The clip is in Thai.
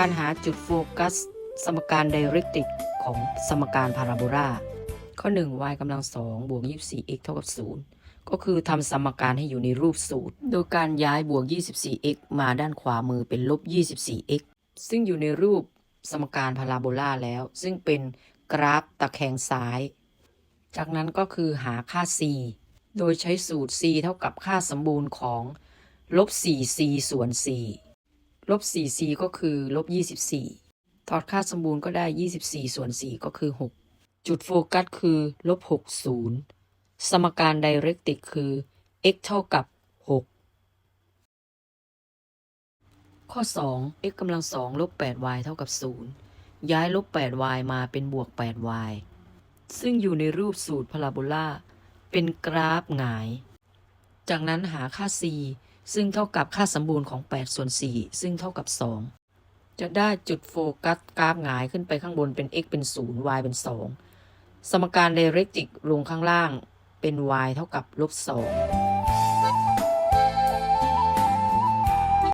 การหาจุดโฟกัส สมการไดเรกติกของสมการพาราโบลาข้อ 1 y กำลัง2บวก 24x เท่ากับ 0 ก็คือทำสมการให้อยู่ในรูปสูตร โดยการย้ายบวก 24x มาด้านขวามือเป็นลบ 24x ซึ่งอยู่ในรูปสมการพาราโบลาแล้ว ซึ่งเป็นกราฟตะแคงซ้าย จากนั้นก็คือหาค่า c โดยใช้สูตร c เท่ากับค่าสมบูรณ์ของลบ 4c ส่วน 4 ลบ 4c ก็คือลบ 24 ถอดค่าสมบูรณ์ก็ได้ 24 ส่วน 4 ก็คือ 6 จุดโฟกัสคือลบ 60 สมการไดเรกติกคือ x เท่ากับ 6 ข้อ 2 x กำลัง 2 ลบ 8y เท่ากับ 0 ย้ายลบ 8y มาเป็นบวก 8y ซึ่งอยู่ในรูปสูตรพาราโบลาเป็นกราฟหงาย จากนั้นหาค่า c ซึ่งเท่ากับค่าสมบูรณ์ของ 8 ส่วน 4 ซึ่งเท่ากับ 2 จะได้จุดโฟกัสกราฟหงายขึ้นไปข้างบนเป็น x เป็น 0 y เป็น 2 สมการไดเรกติกลงข้างล่างเป็น y เท่ากับลบ2